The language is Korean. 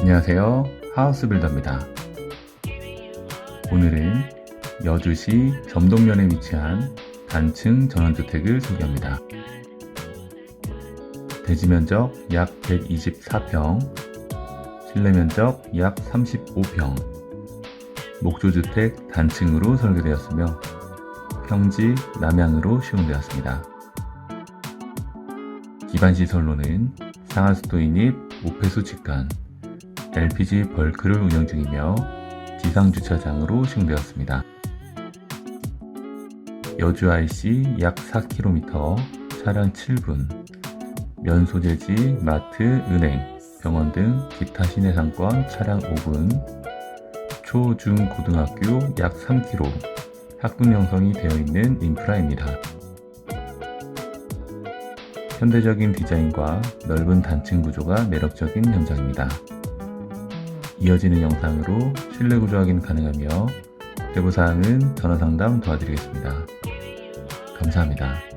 안녕하세요. 하우스 빌더입니다. 오늘은 여주시 점동면에 위치한 단층 전원주택을 소개합니다. 대지 면적 약 124평, 실내 면적 약 35평, 목조주택 단층으로 설계되었으며 평지 남향으로 시공되었습니다. 기반시설로는 상하수도 인입 오폐수 직관, LPG 벌크를 운영 중이며 지상주차장으로 시공되었습니다. 여주 IC 약 4km, 차량 7분, 면 소재지, 마트, 은행, 병원 등 기타 시내 상권 차량 5분, 초, 중, 고등학교 약 3km, 학군 형성이 되어 있는 인프라입니다. 현대적인 디자인과 넓은 단층 구조가 매력적인 현장입니다. 이어지는 영상으로 실내 구조 확인 가능하며 세부사항은 전화 상담 도와드리겠습니다. 감사합니다.